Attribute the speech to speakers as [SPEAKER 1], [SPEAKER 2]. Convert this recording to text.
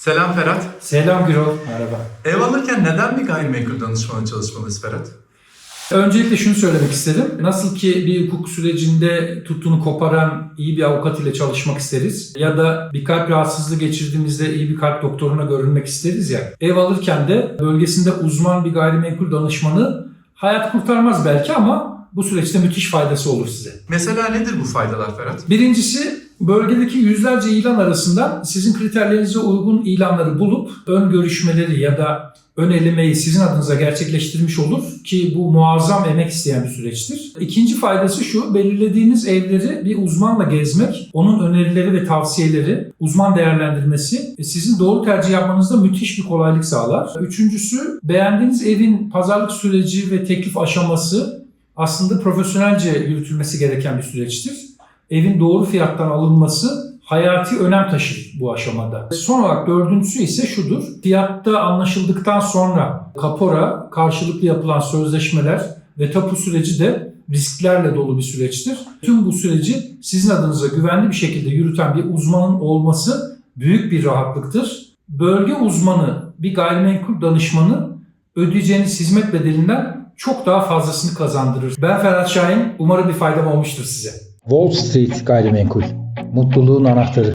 [SPEAKER 1] Selam Ferhat.
[SPEAKER 2] Selam Gürol. Merhaba.
[SPEAKER 1] Ev alırken neden bir gayrimenkul danışmanı çalışmalıyız Ferhat?
[SPEAKER 2] Öncelikle şunu söylemek istedim. Nasıl ki bir hukuk sürecinde tuttuğunu koparan iyi bir avukat ile çalışmak isteriz ya da bir kalp rahatsızlığı geçirdiğimizde iyi bir kalp doktoruna görünmek isteriz ya. Ev alırken de bölgesinde uzman bir gayrimenkul danışmanı hayat kurtarmaz belki ama bu süreçte müthiş faydası olur size.
[SPEAKER 1] Mesela nedir bu faydalar Ferhat?
[SPEAKER 2] Birincisi bölgedeki yüzlerce ilan arasından sizin kriterlerinize uygun ilanları bulup ön görüşmeleri ya da ön elemeyi sizin adınıza gerçekleştirmiş olur ki bu muazzam emek isteyen bir süreçtir. İkinci faydası şu, belirlediğiniz evleri bir uzmanla gezmek, onun önerileri ve tavsiyeleri, uzman değerlendirmesi sizin doğru tercih yapmanızda müthiş bir kolaylık sağlar. Üçüncüsü, beğendiğiniz evin pazarlık süreci ve teklif aşaması aslında profesyonelce yürütülmesi gereken bir süreçtir evin doğru fiyattan alınması hayati önem taşır bu aşamada. Son olarak dördüncüsü ise şudur. Fiyatta anlaşıldıktan sonra kapora, karşılıklı yapılan sözleşmeler ve tapu süreci de risklerle dolu bir süreçtir. Tüm bu süreci sizin adınıza güvenli bir şekilde yürüten bir uzmanın olması büyük bir rahatlıktır. Bölge uzmanı, bir gayrimenkul danışmanı ödeyeceğiniz hizmet bedelinden çok daha fazlasını kazandırır. Ben Ferhat Şahin, umarım bir faydam olmuştur size.
[SPEAKER 3] Wall Street Gayrimenkul. Mutluluğun anahtarı.